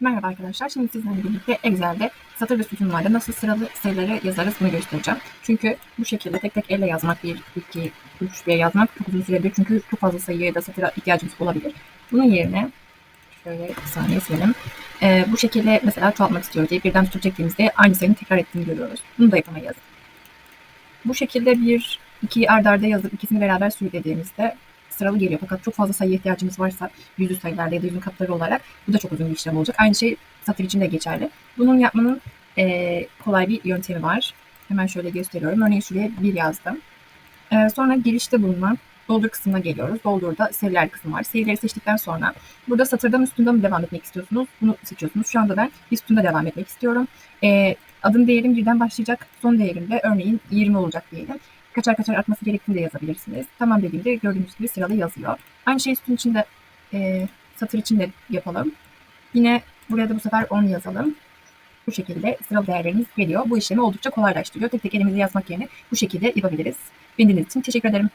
Merhaba arkadaşlar. Şimdi sizlerle birlikte Excel'de satır ve sütunlarda nasıl sıralı sayıları yazarız bunu göstereceğim. Çünkü bu şekilde tek tek elle yazmak, 1, 2, 3 diye yazmak çok uzun sürebilir. Çünkü çok fazla sayıya ya da satıra ihtiyacımız olabilir. Bunun yerine şöyle bir saniye silelim. Ee, bu şekilde mesela çoğaltmak istiyor diye birden tutup çektiğimizde aynı sayının tekrar ettiğini görüyoruz. Bunu da yapamayız. Bu şekilde bir, iki ard arda yazıp ikisini beraber sürüklediğimizde sıralı geliyor. Fakat çok fazla sayı ihtiyacımız varsa yüzlü sayılarda ya da yüzün katları olarak bu da çok uzun bir işlem olacak. Aynı şey satır için de geçerli. Bunun yapmanın eee, kolay bir yöntemi var. Hemen şöyle gösteriyorum. Örneğin şuraya bir yazdım. Eee, sonra girişte bulunan doldur kısmına geliyoruz. Doldurda seriler kısmı var. Serileri seçtikten sonra burada satırdan üstünde mi devam etmek istiyorsunuz? Bunu seçiyorsunuz. Şu anda ben üstünde devam etmek istiyorum. Eee adım değerim birden başlayacak. Son değerim de örneğin 20 olacak diyelim. Kaçar kaçar artması gerektiğini de yazabilirsiniz. Tamam dediğimde gördüğünüz gibi sıralı yazıyor. Aynı şey üstün için de eee, satır için de yapalım. Yine buraya da bu sefer 10 yazalım. Bu şekilde sıralı değerlerimiz geliyor. Bu işlemi oldukça kolaylaştırıyor. Tek tek elimizi yazmak yerine bu şekilde yapabiliriz. Beni dinlediğiniz için teşekkür ederim.